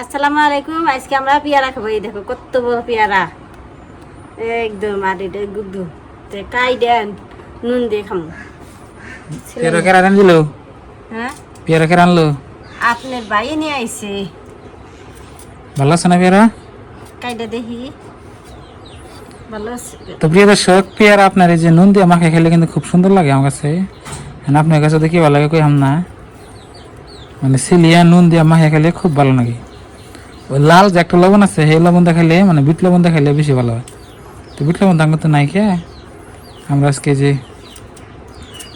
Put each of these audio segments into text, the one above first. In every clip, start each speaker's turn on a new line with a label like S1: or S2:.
S1: আসসালামু আলাইকুম আজকে আমরা পেয়ারা খাব এই দেখো কত বড় পেয়ারা। একদম আড়িটা গুদ্দু কাই দেন নুন দিয়ে খামো।
S2: পেয়ারা কেরা আনছিল
S1: হ্যাঁ?
S2: পেয়ারা কেরা আনলো?
S1: আপনার ভাই নিয়ে আইছে।
S2: ভালো আছে না পেয়ারা?
S1: কাইটা দেখি। ভালো আছে।
S2: তো প্রিয় দর্শক পেয়ারা আপনার এই যে নুন দিয়ে মাখে খেলে কিন্তু খুব সুন্দর লাগে আমার কাছে। আর আপনার কাছে দেখি ভালো লাগে কই হাম না। মানে সিলিয়া নুন দিয়ে মাখে খেলে খুব ভালো লাগে। ওই লাল যে একটা লবণ আছে, সেই লবণটা দেখাইলে মানে বিট লবণটা খেলে বেশি ভালো হয়। তো বিট লবণ দাম তো নাই কে? আমরা আজকে যে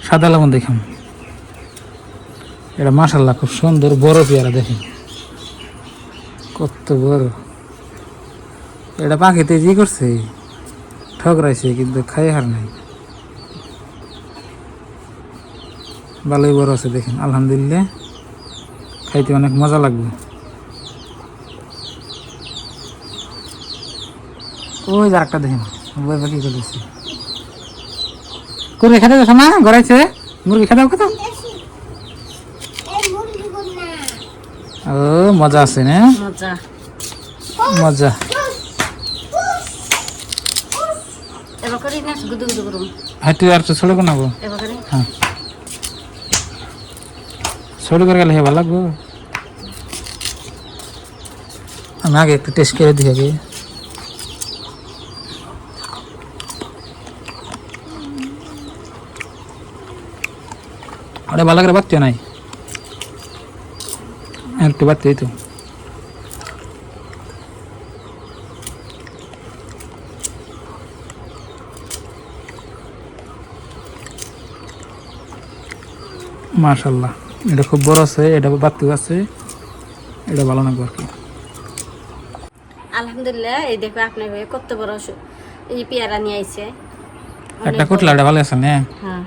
S2: সাদা লবণ দেখাম। এটা মাসাল্লাহ খুব সুন্দর বড় পেয়ারা দেখেন। কত বড়। এটা পাখিতে জি করছে ঠকরাইছে কিন্তু খাই হার নাই। ভালোই বড় আছে দেখেন, আলহামদুলিল্লাহ। খাইতে অনেক মজা লাগবে। ওই যে একটা দেখেন ওই বাকি করেছে করে খেতে গেছো না? গড়াইছে? মুরগি খেতে খেতে ও মজা আছে না?
S1: মজা।
S2: মজা। হাঁটু আর তো ছোট হ্যাঁ। ছোট করে গেলে ভালো লাগবো। আমি আগে একটু টেস্ট করে দিই ওটা ভালো করে বাড়তে নাই। একটু বাড়তে তো মাশাল্লাহ এটা খুব বড় আছে এটা বাড়তে আছে এটা ভালো লাগবে আর কি।
S1: আলহামদুলিল্লাহ এই দেখো আপনার কত বড় এই পেয়ারা নিয়ে আইছে।
S2: একটা কুটলা এটা ভালো আছে না?
S1: হ্যাঁ।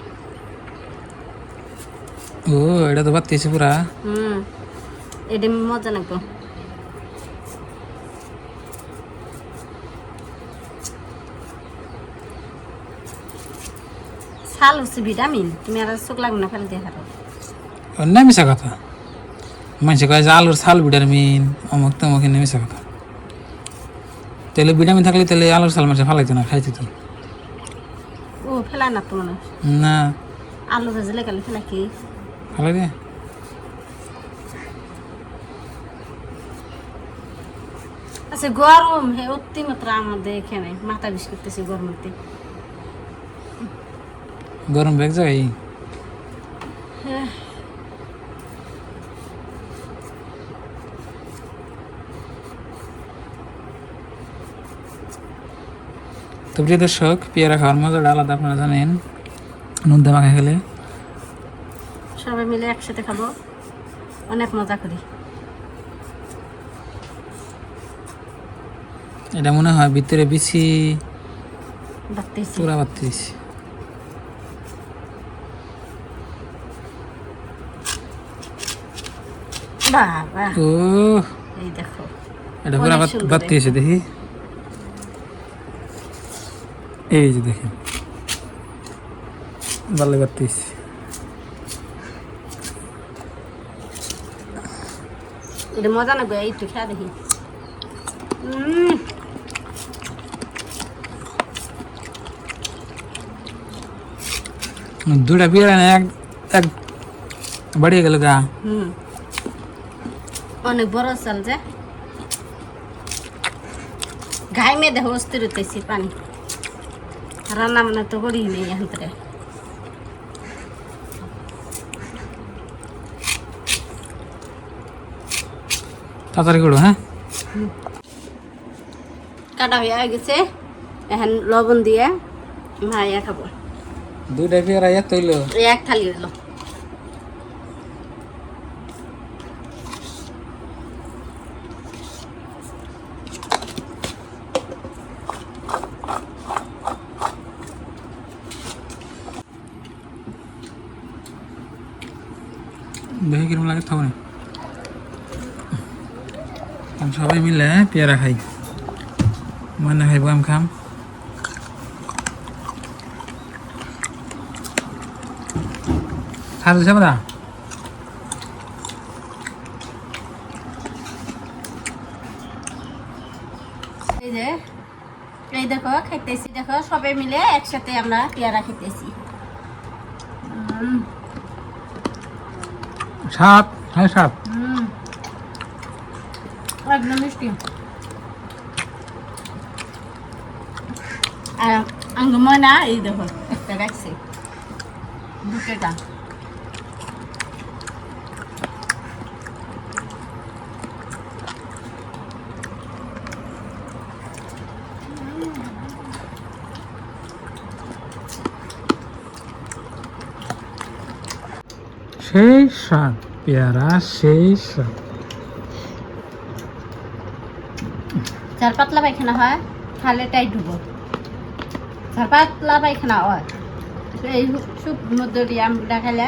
S2: ও এটা তো বাড়তেছে পুরা।
S1: হুম এটা মজা লাগবো ছাল হচ্ছে ভিটামিন তুমি আর চোখ লাগবে না ফেলে দিয়ে খাব।
S2: অন্য মিশা কথা। মানুষে কয় যে আলুর ছাল ভিটামিন অমুক তমুক এনে মিশা কথা। তাহলে ভিটামিন থাকলে তাহলে আলুর ছাল মানুষে ফালাইতো না খাইতে তো
S1: ও ফেলায় না তো
S2: না।
S1: আলু ভাজলে গেলে ফেলা কি?
S2: ফালাই দে
S1: আচ্ছা গরম হে অতি মাত্রা আমাদের এখানে মাথা বিষ করতেছে গরমতে।
S2: গরম ব্যাগ যাই তো প্রিয় দর্শক পেয়ারা খাওয়ার মজাটা আলাদা আপনারা জানেন। নুন দিয়ে মাখা খেলে
S1: সবাই মিলে একসাথে খাব। অনেক মজা করি।
S2: এটা মনে হয় ভিতরে বেশি পুরা বাড়তিস
S1: বাবা
S2: ও
S1: এই দেখো।
S2: এটা পুরা এই যে দেখেন। ভালো বাড়তিস
S1: এটা মজা লাগবে একটু খেয়া দেখি
S2: দুটা না এক এক বাড়িয়ে গেল গা।
S1: হুম। অনেক বড় চাল যে। গাই মেয়ে দেখো অস্থির হতেছি পানি। রান্না মানে তো করি নেই এখন
S2: তাড়াতাড়ি করো হ্যাঁ
S1: কাটা হয়ে গেছে এখন লবণ দিয়ে ভাইয়া খাব
S2: দুটা পেয়ারা এত হইল
S1: এই এক থালি এলো
S2: দেখি কীরকম লাগে থাকো না আমি সবাই মিলে পেয়ারা খাই। মানে খাইব আমি খাম। খাওয়া যাবে না
S1: এই যে এই দেখো খাইতেছি দেখো সবাই মিলে একসাথে আমরা পেয়ারা খেতেছি
S2: সাপ হ্যাঁ
S1: উম। একদম মিষ্টি আর আঙ্গ ময়না এই দেখো একটা রাখছি দুটোটা
S2: সেই স্বাদ পেয়ারা সেই স্বাদ
S1: যার পাতলা পায়খানা হয় খালে টাই ডুবো যার পাতলা পায়খানা হয়। এই সুপ মধ্যে দিয়ে আমরা খেলে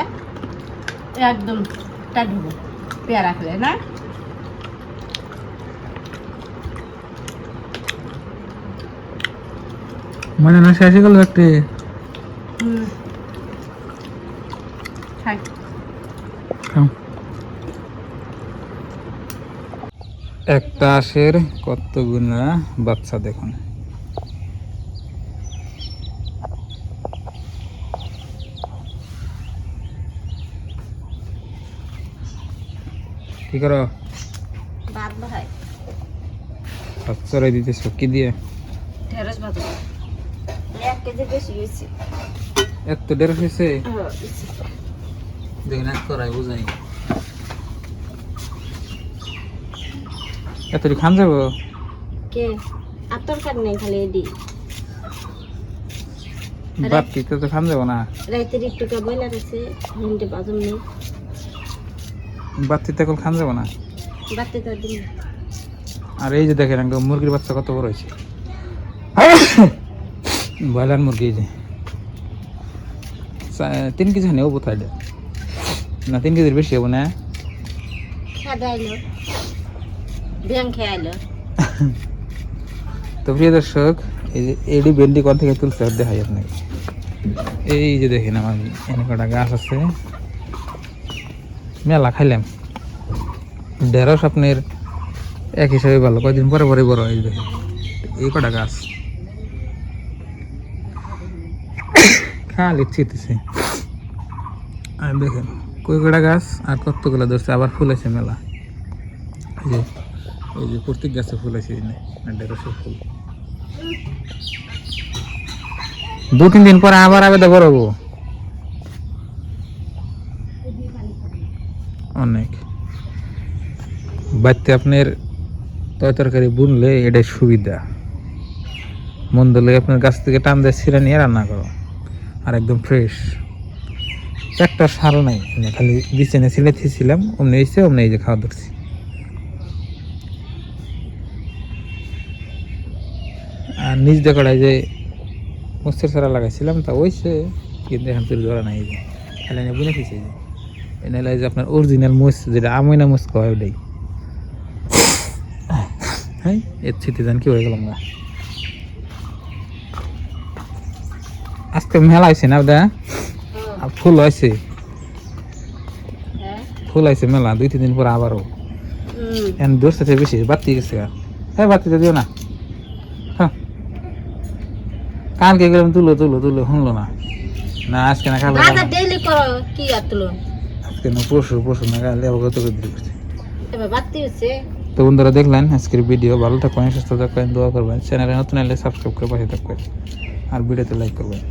S1: একদম টা ডুবো পেয়ারা খেলে না?
S2: মানে না শেষ গেল একটি?
S1: হুম খাই
S2: খাও। একটা আশের কত গুণা বাচ্চা দেখুন। কি করো?
S1: ভাত
S2: চড়াই দিতেছ কি দিয়ে।
S1: ঢেঁড়স ভাত এক কেজি বেশি
S2: এত হয়েছে? করাই বুঝাই। এত খান যাব?
S1: কে? আর তরকারি নেই খালি এডি আরে।
S2: বাতিতে তো খান যাব না?
S1: রাইতের একটু কা বইলার আছে ঘন্টে বাজম নেই।
S2: বাতিতে এখন খান যাব না?
S1: বাড়তে তো দিন
S2: আর এই যে দেখেন একদম মুরগির বাচ্চা কত বড় হয়েছে। ব্রয়লার মুরগি যে। তিন কেজি নেও বোধ। না তিন কেজির বেশি হব না। তো প্রিয় দর্শক, এই যে এডি ভেন্ডি কোন থেকে তুলছে দেখাই আপনাকে। এই যে দেখেন আমার এনে কটা গাছ আছে। মেলা খাইলাম। ঢেঁড়স আপনার এক হিসাবে ভালো, কয়দিন পরে পরে বড় হয় এই যে দেখেন এই কটা গাছ। খালি ছিতেছে আর দেখেন, কই কটা গাছ আর কতগুলো ধরছে, আবার ফুল আছে মেলা। এই যে এই যে প্রত্যেক গাছে ফুল আছে এই ঢেঁড়সের ফুল। দু তিন দিন পরে আবার আবেদা করব। অনেক। বাড়িতে আপনার তরকারি বুনলে এটাই সুবিধা। মন দিলে আপনার গাছ থেকে টান দিয়ে ছিঁড়ে নিয়ে রান্না করো, আর একদম ফ্রেশ একটা সার নাই, খালি বিছানে ছিলে থিয়েছিলাম অমনি এসে অমনি এই যে খাওয়া ধরছি। আর নিজ দেখায় যে মস্তের সারা লাগাইছিলাম তা ওইসে কিন্তু এখন তুলে ধরা নাই যে। খেলে নিয়ে বুনে খেয়েছে যে। এনালে যে আপনার অরিজিনাল মুস যেটা আমইনা মুস কয় ওটাই। হ্যাঁ এর ছিটে যান কি হয়ে গেলাম না আজকে মেলা হয়েছে না ওটা? আর ফুল হয়েছে
S1: হ্যাঁ।
S2: ফুল হয়েছে মেলা দুই তিন দিন পর আবারও। এখন দোষটা থেকে বেশি বাতি গেছে। হ্যাঁ বাতিতে দিও না হ্যাঁ কালকে গেলাম তুলো তুলো তুলো শুনলো না। না আজকে না খালো
S1: বাজার ডেইলি করো কি আর তুলো?
S2: আজকে না পরশু পরশু না কাল আবার কত করে দিতে করছে?
S1: এবার
S2: তো বন্ধুরা দেখলেন আজকের ভিডিও ভালো থাকবেন সুস্থ থাকবেন দোয়া করবেন। চ্যানেলে নতুন এলে সাবস্ক্রাইব করে পাশে থাকবেন। আর ভিডিওতে লাইক করবেন।